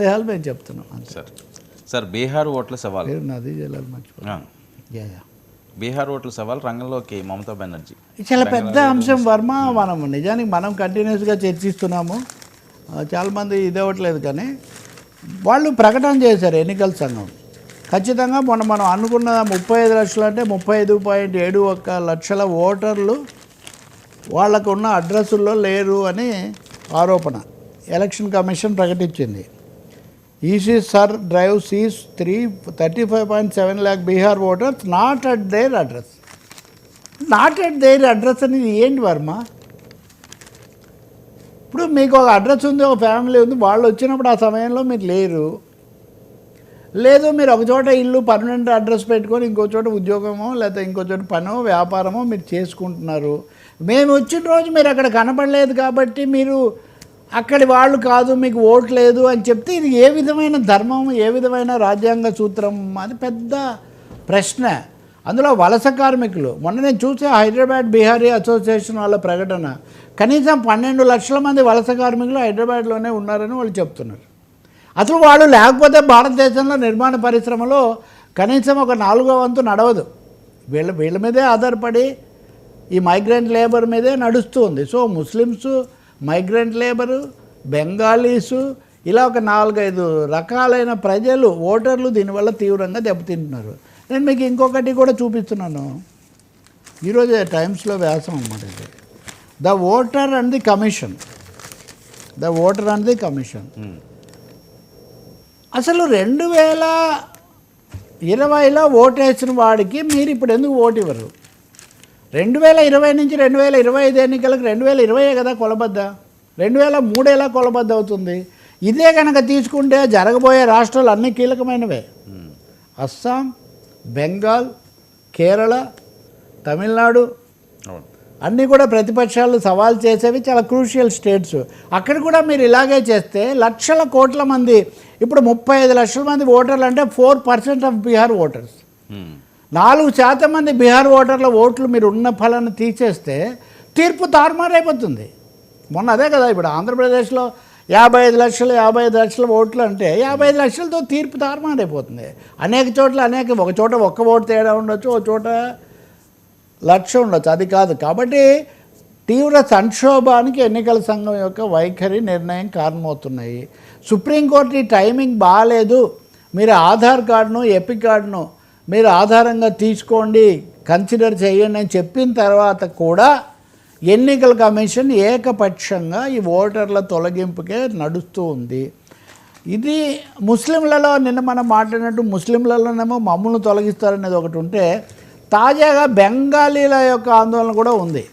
సందేహాలు మేము చెప్తున్నాం సార్ సార్ బీహార్ ఓట్ల సవాల్. నది జిల్లాలు మర్చిపో ఆ. Yeah yeah. బీహార్ ఓట్ల సవాల్ రంగంలోకి మమతా బెనర్జీ. చాలా పెద్ద అంశం వర్మ మనం నిజానికి మనం కంటిన్యూస్గా చర్చిస్తున్నాము. చాలామంది ఇది అవ్వట్లేదు కానీ వాళ్ళు ప్రకటన చేశారు ఎన్నికల సంఘం. ఖచ్చితంగా మొన్న మనం అనుకున్న ముప్పై ఐదు లక్షలు అంటే ముప్పై ఐదు పాయింట్ ఏడు ఒక్క లక్షల ఓటర్లు వాళ్ళకు ఉన్న అడ్రస్సుల్లో లేరు అని ఆరోపణ. ఎలక్షన్ కమిషన్ ప్రకటించింది. EC SIR drive sees three thirty five point seven lakh Bihar voters not at their address. Not at their address అనేది ఏంటి వర్మ? ఇప్పుడు మీకు ఒక అడ్రస్ ఉంది ఒక ఫ్యామిలీ ఉంది వాళ్ళు వచ్చినప్పుడు ఆ సమయంలో మీరు లేరు. లేదు మీరు ఒక చోట ఇల్లు పర్మనెంట్ అడ్రస్ పెట్టుకొని ఇంకో చోట ఉద్యోగమో లేకపోతే ఇంకో చోట పనో వ్యాపారమో మీరు చేసుకుంటున్నారు. మేము వచ్చిన రోజు మీరు అక్కడ కనపడలేదు కాబట్టి మీరు అక్కడి వాళ్ళు కాదు మీకు ఓటు లేదు అని చెప్తే ఇది ఏ విధమైన ధర్మం ఏ విధమైన రాజ్యాంగ సూత్రం? అది పెద్ద ప్రశ్న. అందులో వలస కార్మికులు మొన్న నేను చూసే హైదరాబాద్ బీహారీ అసోసియేషన్ వాళ్ళ ప్రకటన కనీసం పన్నెండు లక్షల మంది వలస కార్మికులు హైదరాబాద్లోనే ఉన్నారని వాళ్ళు చెప్తున్నారు. అసలు వాళ్ళు లేకపోతే భారతదేశంలో నిర్మాణ పరిశ్రమలో కనీసం ఒక నాలుగో వంతు నడవదు. వీళ్ళ వీళ్ళ మీదే ఆధారపడి ఈ మైగ్రెంట్ లేబర్ మీదే నడుస్తుంది so Muslims migrant labour Bengalis ఇలా ఒక నాలుగైదు రకాలైన ప్రజలు ఓటర్లు దీనివల్ల తీవ్రంగా దెబ్బతింటున్నారు. నేను మీకు ఇంకొకటి కూడా చూపిస్తున్నాను. ఈరోజు టైమ్స్లో వ్యాసం అన్నమాట ఇది. The voter and the commission. The voter and the commission. అసలు రెండు వేల ఇరవైలో ఓటేసిన వాడికి మీరు ఇప్పుడు ఎందుకు ఓటు ఇవ్వరు? రెండు వేల ఇరవై నుంచి రెండు వేల ఇరవై ఐదు ఎన్నికలకు రెండు వేల ఇరవై కదా కొలబద్ద? రెండు వేల మూడేలా కొలబద్ద అవుతుంది? ఇదే కనుక తీసుకుంటే జరగబోయే రాష్ట్రాలు అన్ని కీలకమైనవే. అస్సాం బెంగాల్ కేరళ తమిళనాడు అన్నీ కూడా ప్రతిపక్షాలు సవాల్ చేసేవి చాలా క్రూషియల్ స్టేట్స్. అక్కడ కూడా మీరు ఇలాగే చేస్తే లక్షల కోట్ల మంది ఇప్పుడు ముప్పై ఐదు లక్షల మంది ఓటర్లు అంటే four percent of Bihar voters. నాలుగు శాతం మంది బీహార్ ఓటర్ల ఓట్లు మీరు ఉన్న ఫలాన్ని తీసేస్తే తీర్పు తారుమారైపోతుంది. మొన్న అదే కదా ఇప్పుడు ఆంధ్రప్రదేశ్లో యాభై ఐదు లక్షలు యాభై ఐదు లక్షల ఓట్లు అంటే యాభై ఐదు లక్షలతో తీర్పు తారుమారైపోతుంది. అనేక చోట్ల అనేక ఒక చోట ఒక్క ఓటు తేడా ఉండొచ్చు ఒక చోట లక్ష ఉండొచ్చు. అది కాదు. కాబట్టి తీవ్ర సంక్షోభానికి ఎన్నికల సంఘం యొక్క వైఖరి నిర్ణయం కారణమవుతున్నాయి. సుప్రీంకోర్టు ఈ టైమింగ్ బాగాలేదు. మీరు ఆధార్ కార్డును ఎపిక్ కార్డును మీరు ఆధారంగా తీసుకోండి కన్సిడర్ చేయండి అని చెప్పిన తర్వాత కూడా ఎన్నికల కమిషన్ ఏకపక్షంగా ఈ ఓటర్ల తొలగింపుకే నడుస్తూ ఉంది. ఇది ముస్లింలలో నిన్న మనం మాట్లాడినట్టు ముస్లింలలోనేమో మమ్మల్ని తొలగిస్తారనేది ఒకటి ఉంటే తాజాగా బెంగాలీల యొక్క ఆందోళన కూడా ఉంది.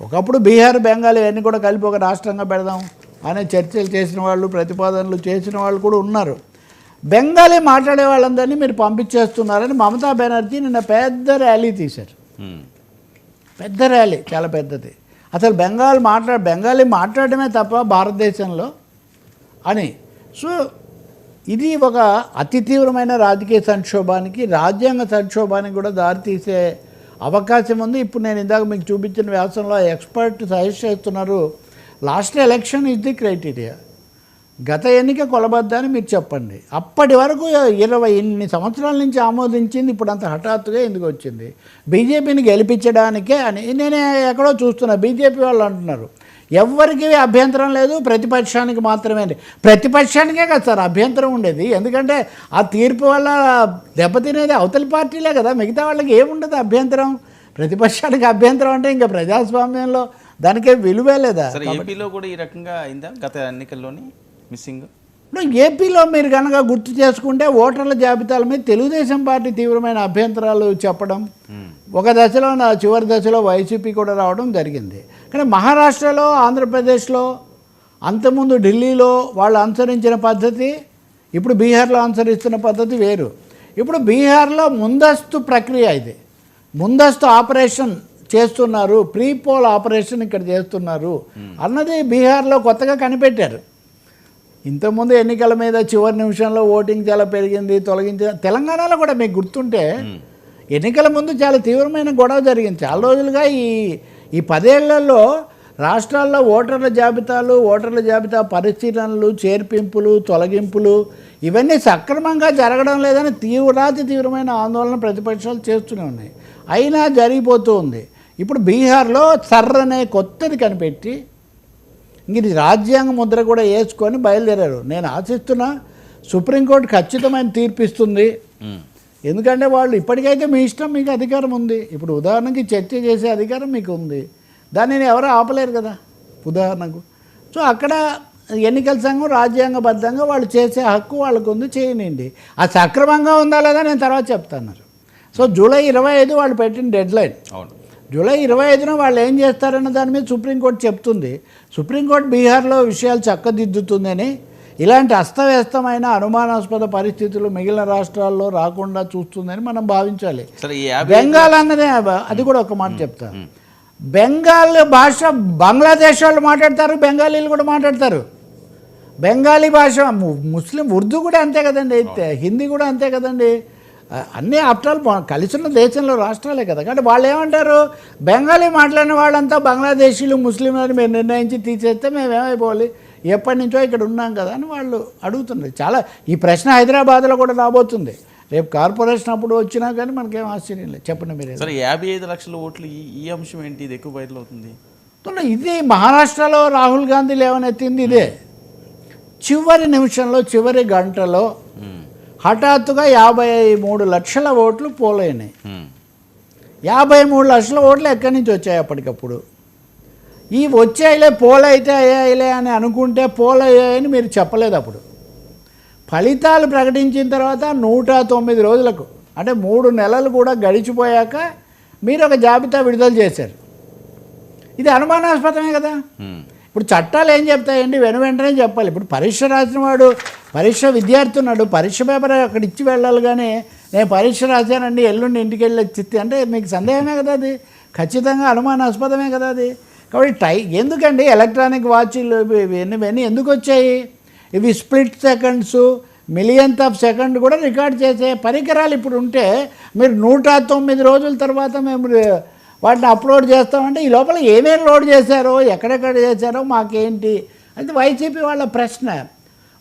ఒకప్పుడు బీహార్ బెంగాలీ అన్నీ కూడా కలిపి ఒక రాష్ట్రంగా పెడదాం అనే చర్చలు చేసిన వాళ్ళు ప్రతిపాదనలు చేసిన వాళ్ళు కూడా ఉన్నారు. బెంగాలీ మాట్లాడే వాళ్ళందరినీ మీరు పంపించేస్తున్నారని మమతా బెనర్జీ నిన్న పెద్ద ర్యాలీ తీశారు. పెద్ద ర్యాలీ చాలా పెద్దది. అసలు బెంగాల్ మాట్లా బెంగాలీ మాట్లాడమే తప్ప భారతదేశంలో అని. సో ఇది ఒక అతి తీవ్రమైన రాజకీయ సంక్షోభానికి రాజ్యాంగ సంక్షోభానికి కూడా దారితీసే అవకాశం ఉంది. ఇప్పుడు నేను ఇందాక మీకు చూపించిన వ్యాసంలో ఎక్స్పర్ట్ సజెస్ట్ చేస్తున్నారు last election is the criteria గత ఎన్నిక కొలబద్ద అని మీరు చెప్పండి. అప్పటి వరకు ఇరవై ఇన్ని సంవత్సరాల నుంచి ఆమోదించింది ఇప్పుడు అంత హఠాత్తుగా ఎందుకు వచ్చింది? బీజేపీని గెలిపించడానికే అని నేను ఎక్కడో చూస్తున్నా బీజేపీ వాళ్ళు అంటున్నారు. ఎవ్వరికి అభ్యంతరం లేదు ప్రతిపక్షానికి మాత్రమే. ప్రతిపక్షానికే కదా సార్ అభ్యంతరం ఉండేది. ఎందుకంటే ఆ తీర్పు వల్ల దెబ్బతినేది అవతలి పార్టీలే కదా మిగతా వాళ్ళకి ఏముండదు అభ్యంతరం? ప్రతిపక్షానికి అభ్యంతరం అంటే ఇంకా ప్రజాస్వామ్యంలో దానికే విలువే లేదా? ఏపీలో కూడా ఈ రకంగా అయిందా గత ఎన్నికల్లోని? మిస్సింగ్. ఇప్పుడు ఏపీలో మీరు కనుక గుర్తు చేసుకుంటే ఓటర్ల జాబితాల మీద తెలుగుదేశం పార్టీ తీవ్రమైన అభ్యంతరాలు చెప్పడం ఒక దశలో నా చివరి దశలో వైసీపీ కూడా రావడం జరిగింది. కానీ మహారాష్ట్రలో ఆంధ్రప్రదేశ్లో అంతకుముందు ఢిల్లీలో వాళ్ళు అనుసరించిన పద్ధతి ఇప్పుడు బీహార్లో అనుసరిస్తున్న పద్ధతి వేరు. ఇప్పుడు బీహార్లో ముందస్తు ప్రక్రియ ఇది. ముందస్తు ఆపరేషన్ చేస్తున్నారు ప్రీ పోల్ ఆపరేషన్ ఇక్కడ చేస్తున్నారు అన్నది బీహార్లో కొత్తగా కనిపెట్టారు. ఇంతకుముందు ఎన్నికల మీద చివరి నిమిషంలో ఓటింగ్ చాలా పెరిగింది తొలగించ తెలంగాణలో కూడా మీకు గుర్తుంటే ఎన్నికల ముందు చాలా తీవ్రమైన గొడవ జరిగింది. చాలా రోజులుగా ఈ ఈ పదేళ్ళలో రాష్ట్రాల్లో ఓటర్ల జాబితాలు ఓటర్ల జాబితా పరిశీలనలు చేర్పింపులు తొలగింపులు ఇవన్నీ సక్రమంగా జరగడం లేదని తీవ్రాతి తీవ్రమైన ఆందోళన ప్రతిపక్షాలు చేస్తూనే ఉన్నాయి. అయినా జరిగిపోతూ ఉంది. ఇప్పుడు బీహార్లో సర్ర అనే కొత్తది కనిపెట్టి ఇంక ఇది రాజ్యాంగ ముద్ర కూడా వేసుకొని బయలుదేరారు. నేను ఆశిస్తున్నా సుప్రీంకోర్టు ఖచ్చితమైన తీర్పిస్తుంది. ఎందుకంటే వాళ్ళు ఇప్పటికైతే మీ ఇష్టం మీకు అధికారం ఉంది. ఇప్పుడు ఉదాహరణకి చర్చ చేసే అధికారం మీకు ఉంది. దానిని ఎవరు ఆపలేరు కదా ఉదాహరణకు. సో అక్కడ ఎన్నికల సంఘం రాజ్యాంగబద్ధంగా వాళ్ళు చేసే హక్కు వాళ్ళకు ఉంది చేయనండి అది సక్రమంగా ఉందా లేదా నేను తర్వాత చెప్తాను సో జూలై ఇరవై ఐదు వాళ్ళు పెట్టిన డెడ్ లైన్ అవును. జూలై ఇరవై ఐదున వాళ్ళు ఏం చేస్తారన్న దాని మీద సుప్రీంకోర్టు చెప్తుంది. సుప్రీంకోర్టు బీహార్లో విషయాలు చక్కదిద్దుతుందని ఇలాంటి అస్తవ్యస్తమైన అనుమానాస్పద పరిస్థితులు మిగిలిన రాష్ట్రాల్లో రాకుండా చూస్తుందని మనం భావించాలి. బెంగాల్ అన్నదే అది కూడా ఒక మాట చెప్తా. బెంగాల్ భాష బంగ్లాదేశ్ వాళ్ళు మాట్లాడతారు బెంగాలీలు కూడా మాట్లాడతారు. బెంగాలీ భాష ముస్లిం ఉర్దూ కూడా అంతే కదండి. హిందీ కూడా అంతే కదండి. అన్ని ఆప్టాలు కలిసి ఉన్న దేశంలో రాష్ట్రాలే కదా. కాబట్టి వాళ్ళు ఏమంటారు? బెంగాలీ మాట్లాడిన వాళ్ళంతా బంగ్లాదేశీలు ముస్లింలని మీరు నిర్ణయించి తీసేస్తే మేము ఏమైపోవాలి ఎప్పటి నుంచో ఇక్కడ ఉన్నాం కదా అని వాళ్ళు అడుగుతున్నారు. చాలా ఈ ప్రశ్న హైదరాబాద్లో కూడా రాబోతుంది. రేపు కార్పొరేషన్ అప్పుడు వచ్చినా కానీ మనకేం ఆశ్చర్యం లేదు. చెప్పండి మీరు. సరే యాభై ఐదు లక్షల ఓట్లు ఈ ఈ అంశం ఏంటి? ఇది ఎక్కువ బయటలో అవుతుంది. ఇది మహారాష్ట్రలో రాహుల్ గాంధీ లేవనెత్తింది ఇదే. చివరి నిమిషంలో చివరి గంటలో. హఠాత్తుగా యాభై మూడు లక్షల ఓట్లు పోలైనాయి. యాభై మూడు లక్షల ఓట్లు ఎక్కడి నుంచి వచ్చాయి అప్పటికప్పుడు? ఈ వచ్చాయిలే పోలైతే అయ్యాయిలే అని అనుకుంటే పోలయ్యాయని మీరు చెప్పలేదు అప్పుడు. ఫలితాలు ప్రకటించిన తర్వాత నూట తొమ్మిది రోజులకు అంటే మూడు నెలలు కూడా గడిచిపోయాక మీరు ఒక జాబితా విడుదల చేశారు. ఇది అనుమానాస్పదమే కదా. ఇప్పుడు చట్టాలు ఏం చెప్తాయండి? వెను వెంటనే చెప్పాలి. ఇప్పుడు పరీక్ష రాసిన వాడు పరీక్ష విద్యార్థి ఉన్నాడు పరీక్ష పేపర్ అక్కడ ఇచ్చి వెళ్ళాలి కానీ నేను పరీక్ష రాశానండి ఎల్లుండి ఇంటికి వెళ్ళి చిత్తి అంటే మీకు సందేహమే కదా అది? ఖచ్చితంగా అనుమానాస్పదమే కదా అది? కాబట్టి టై ఎందుకండి ఎలక్ట్రానిక్ వాచ్లు ఇవన్నీ ఇవన్నీ ఎందుకు వచ్చాయి? ఇవి split seconds millionth of second కూడా రికార్డ్ చేసే పరికరాలు ఇప్పుడు ఉంటే మీరు నూట తొమ్మిది రోజుల తర్వాత మేము వాటిని అప్లోడ్ చేస్తామంటే ఈ లోపల ఏమేమి లోడ్ చేశారో ఎక్కడెక్కడ చేశారో మాకేంటి? అంటే వైసీపీ వాళ్ళ ప్రశ్న.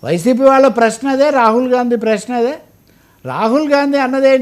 వైసీపీ వాళ్ళ ప్రశ్న అదే రాహుల్ గాంధీ ప్రశ్న అదే. రాహుల్ గాంధీ అన్నదేంటి